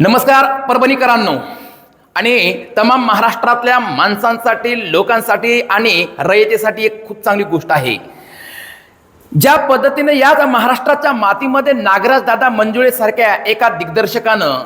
नमस्कार परभणीकरांनो. आणि तमाम महाराष्ट्रातल्या माणसांसाठी लोकांसाठी आणि रयतेसाठी एक खूप चांगली गोष्ट आहे. ज्या पद्धतीने याच महाराष्ट्राच्या मातीमध्ये नागराज दादा मंजुळे सारख्या एका दिग्दर्शकानं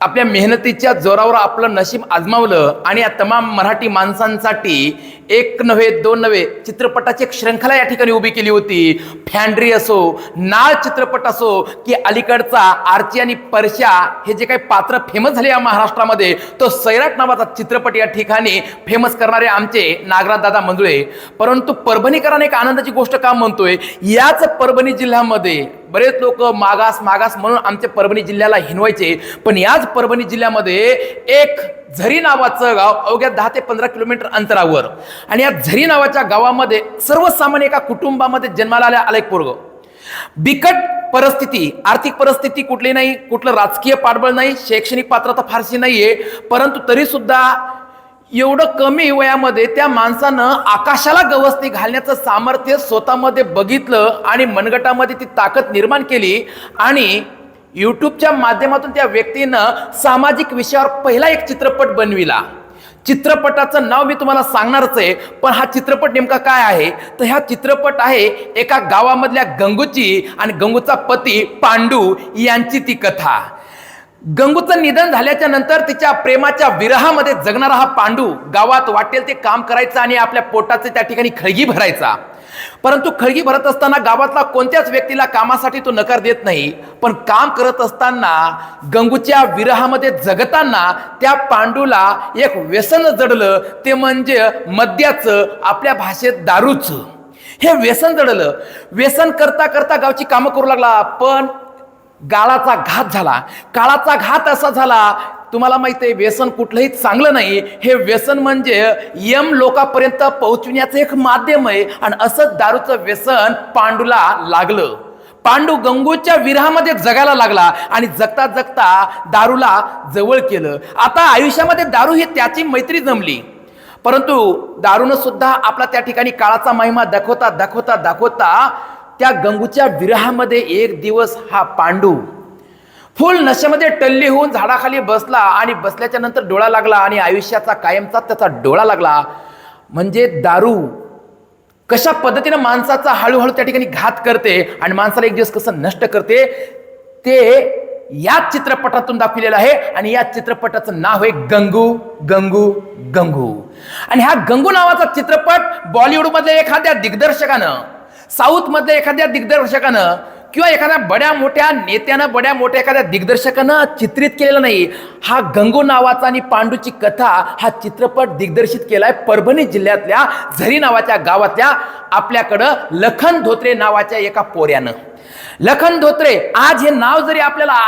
आपल्या मेहनतीच्या जोरावर आपलं नशीब आजमावलं आणि या तमाम मराठी माणसांसाठी एक नव्हे दोन नव्हे चित्रपटाची एक श्रृंखला या ठिकाणी उभी केली होती. फॅन्ड्री असो नाळ चित्रपट असो की अलीकडचा आर्ची आणि परशा हे जे काही पात्र फेमस झाले या महाराष्ट्रामध्ये तो सैराट नावाचा चित्रपट या ठिकाणी फेमस करणारे आमचे नागराज दादा मंजुळे. परंतु परभणीकरांना एक आनंदाची गोष्ट का म्हणतोय? याच परभणी जिल्ह्यामध्ये बरेच लोक मागास मागास म्हणून आमच्या परभणी जिल्ह्याला हिनवायचे. पण याच परभणी जिल्ह्यामध्ये एक झरी नावाचं गाव अवघ्या दहा ते पंधरा किलोमीटर अंतरावर. आणि या झरी नावाच्या गावामध्ये सर्वसामान्य एका कुटुंबामध्ये जन्माला आल्या आला एक पोरग. बिकट परिस्थिती आर्थिक परिस्थिती कुठली नाही कुठलं राजकीय पाठबळ नाही शैक्षणिक पात्रता फारशी नाहीये परंतु तरी सुद्धा एवढं कमी वयामध्ये त्या माणसानं आकाशाला गवसणी घालण्याचं सामर्थ्य स्वतःमध्ये बघितलं आणि मनगटामध्ये ती ताकद निर्माण केली आणि यूट्यूबच्या माध्यमातून त्या व्यक्तीनं सामाजिक विषयावर पहिला एक चित्रपट बनविला. चित्रपटाचं नाव मी तुम्हाला सांगणारच आहे पण हा चित्रपट नेमका काय आहे? तर हा चित्रपट आहे एका गावामधल्या गंगूची आणि गंगूचा पती पांडू यांची ती कथा. गंगूचं निधन झाल्याच्यानंतर तिच्या प्रेमाच्या विरहामध्ये जगणारा हा पांडू गावात वाटेल ते काम करायचा आणि आपल्या पोटाचे त्या ठिकाणी खळगी भरायचा. परंतु खळगी भरत असताना गावातला कोणत्याच व्यक्तीला कामासाठी तो नकार देत नाही. पण काम करत असताना गंगूच्या विरहामध्ये जगताना त्या पांडूला एक व्यसन जडलं ते म्हणजे मद्याचं आपल्या भाषेत दारूचं. हे व्यसन जडलं. व्यसन करता करता गावची कामं करू लागला पण गाळाचा घात झाला. काळाचा घात असा झाला तुम्हाला माहिती आहे व्यसन कुठलंही चांगलं नाही. हे व्यसन म्हणजे यम लोकापर्यंत पोहोचविण्याचं एक माध्यम आहे आणि असंच दारूचं व्यसन पांडूला लागलं. पांडू गंगूच्या विरहामध्ये जगायला लागला आणि जगता जगता दारूला जवळ केलं. आता आयुष्यामध्ये दारू ही त्याची मैत्री जमली. परंतु दारूनं सुद्धा आपला त्या ठिकाणी काळाचा महिमा दाखवता दाखवता दाखवता त्या गंगूच्या विरहामध्ये एक दिवस हा पांडू फुल नशेमध्ये टल्ली होऊन झाडाखाली बसला आणि बसल्याच्या नंतर डोळा लागला आणि आयुष्याचा कायमचा त्याचा डोळा लागला. म्हणजे दारू कशा पद्धतीनं माणसाचा हळूहळू त्या ठिकाणी घात करते आणि माणसाला एक दिवस कसं नष्ट करते ते याच चित्रपटातून दाखवलेलं आहे आणि या चित्रपटाचं नाव आहे गंगू गंगू गंगू. आणि हा गंगू नावाचा चित्रपट बॉलिवूडमधल्या एखाद्या दिग्दर्शकानं साऊथमधल्या एखाद्या दिग्दर्शकानं किंवा एखाद्या बड्या मोठ्या नेत्यानं बड्या मोठ्या एखाद्या दिग्दर्शकानं चित्रित केलेला नाही. हा गंगू नावाचा आणि पांडूची कथा हा चित्रपट दिग्दर्शित केलाय परभणी जिल्ह्यातल्या झरी नावाच्या गावातल्या आपल्याकडं लखन धोत्रे नावाच्या एका पोऱ्यानं. लखन धोत्रे आज हे नाव जरी आपल्याला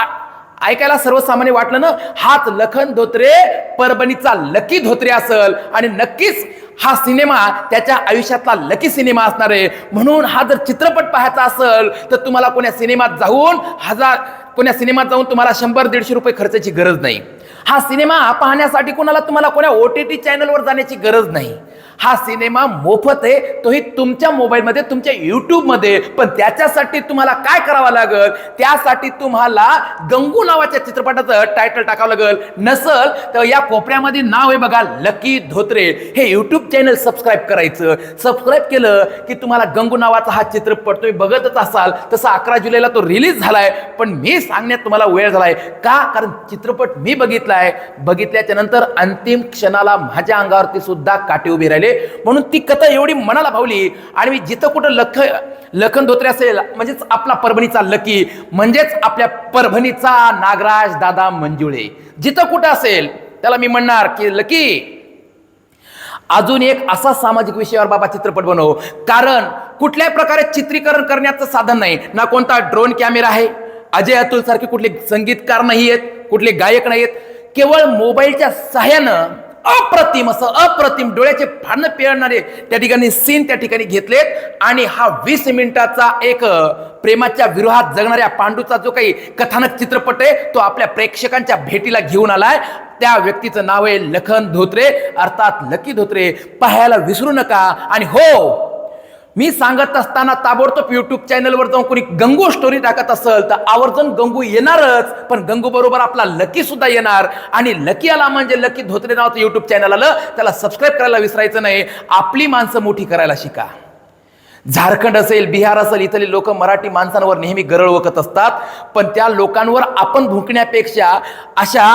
ऐकायला सर्वसामान्य वाटलं ना हाच लखन धोत्रे परभणीचा लकी धोत्रे असल. आणि नक्कीच हा सिनेमा त्याच्या आयुष्यातला लकी सिनेमा असणार आहे. म्हणून हा जर चित्रपट पाहायचा असेल तर तुम्हाला कोण्या सिनेमात जाऊन हजार कोण्या सिनेमात जाऊन तुम्हाला शंभर दीडशे रुपये खर्चाची गरज नाही. हा सिनेमा पाहण्यासाठी कोणाला तुम्हाला कोण्या ओ टी टी चॅनलवर जाण्याची गरज नाही. हा सिनेमा मोफत आहे तोही तुमच्या मोबाईलमध्ये तुमच्या युट्यूबमध्ये. पण त्याच्यासाठी तुम्हाला काय करावं लागल? त्यासाठी तुम्हाला गंगू नावाच्या चित्रपटाचं टायटल टाकावं लागेल. नसल तर या कोपऱ्यामध्ये नाव आहे बघा लकी धोत्रे. हे युट्यूब चॅनल सबस्क्राईब करायचं. सबस्क्राईब केलं की तुम्हाला गंगू नावाचा हा चित्रपट तुम्ही बघतच असाल. तसा अकरा जुलैला तो रिलीज झालाय. पण मी सांगण्यात तुम्हाला वेळ झालाय. का? कारण चित्रपट मी बघितलाय. बघितल्याच्या नंतर अंतिम क्षणाला माझ्या अंगावरती सुद्धा काटे उभे राहिले. म्हणून ती कथा एवढी मनाला भावली. आणि मी जिथं कुठं लख लखन धोत्रे असेल म्हणजेच आपला परभणीचा लकी म्हणजेच आपल्या परभणीचा नागराज दादा मंजुळे. जिथं कुठं असेल त्याला मी म्हणणार की लकी अजून एक असा सामाजिक विषयावर बाबा चित्रपट बनव. कारण कुठल्याही प्रकारे चित्रीकरण करण्याचं साधन नाही. ना कोणता ड्रोन कॅमेरा आहे. अजय अतुल सारखे कुठले संगीतकार नाही आहेत कुठले गायक नाही आहेत केवळ मोबाईलच्या सहाय्यानं अप्रतिम असं अप्रतिम डोळ्याचे फाडणं पिळणारे त्या ठिकाणी सीन त्या ठिकाणी घेतलेत. आणि हा वीस मिनिटाचा एक प्रेमाच्या विरोहात जगणाऱ्या पांडूचा जो काही कथानक चित्रपट आहे तो आपल्या प्रेक्षकांच्या भेटीला घेऊन आलाय. त्या व्यक्तीचं नाव आहे लखन धोत्रे. अर्थात लकी धोत्रे पाहायला विसरू नका. आणि हो मी सांगत असताना ताबडतोब युट्यूब चॅनलवर जाऊन कोणी गंगू स्टोरी टाकत असेल तर आवर्जून गंगू येणारच. पण गंगू बरोबर आपला लकी सुद्धा येणार. आणि लकी आला म्हणजे लकी धोत्रे नावाचं युट्यूब चॅनल आलं. त्याला सबस्क्राईब करायला विसरायचं नाही. आपली माणसं मोठी करायला शिका. झारखंड असेल बिहार असेल इथले लोक मराठी माणसांवर नेहमी गरळ वकत असतात. पण त्या लोकांवर आपण भुंकण्यापेक्षा अशा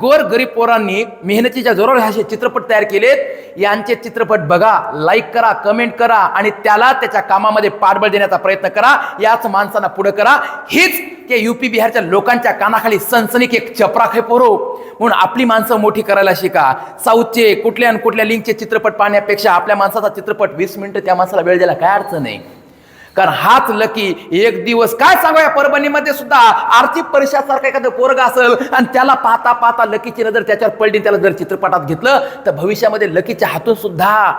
गोर गरीब पोरांनी मेहनतीच्या जोरावर असे चित्रपट तयार केलेत. यांचे चित्रपट बघा लाईक करा कमेंट करा आणि त्याला त्याच्या कामामध्ये पाठबळ देण्याचा प्रयत्न करा. याच माणसांना पुढे करा. हीच की युपी बिहारच्या लोकांच्या कानाखाली सनसनीक एक चपराखे पोरो. म्हणून आपली माणसं मोठी करायला शिका. साऊथचे कुठल्या आणि कुठल्या लिंकचे चित्रपट पाहण्यापेक्षा आपल्या माणसाचा चित्रपट वीस मिनिटं त्या माणसाला वेळ द्यायला काय अडचण नाही कारण हाच लकी एक दिवस काय सांगूया परभणीमध्ये सुद्धा आर्थिक परिषदासारखा एखादं पोरग असेल आणि त्याला पाहता पाहता लकीची नजर त्याच्यावर पडली त्याला जर चित्रपटात घेतलं तर भविष्यामध्ये लकीच्या हातून सुद्धा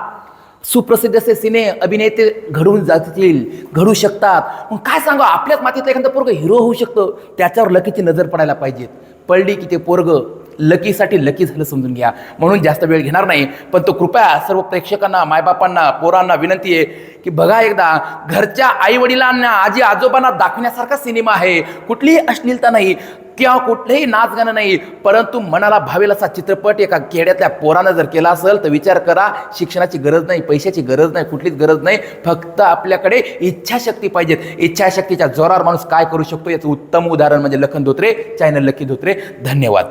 सुप्रसिद्ध असे सिने अभिनेते घडून जातील घडू शकतात. मग काय सांगा आपल्याच मातीतलं एखादं पोरग हिरो होऊ शकतं. त्याच्यावर लकीची नजर पडायला पाहिजेत. पडली की ते पोरग. लकीसाठी लकी झालं समजून घ्या. म्हणून जास्त वेळ घेणार नाही. पण तो कृपया सर्व प्रेक्षकांना मायबापांना पोरांना विनंती आहे की बघा एकदा घरच्या आईवडिलांना आजी आजोबांना दाखवण्यासारखा सिनेमा आहे. कुठलीही अश्लीलता नाही. किंवा कुठलंही नाच गाणं नाही. परंतु मनाला भावेल असा चित्रपट एका खेड्यातल्या पोरानं जर केला असेल तर विचार करा. शिक्षणाची गरज नाही पैशाची गरज नाही कुठलीच गरज नाही. फक्त आपल्याकडे इच्छाशक्ती पाहिजेत. इच्छाशक्तीच्या जोरावर माणूस काय करू शकतो? याचं उत्तम उदाहरण म्हणजे लखन धोत्रे चॅनल लखी धोत्रे. धन्यवाद.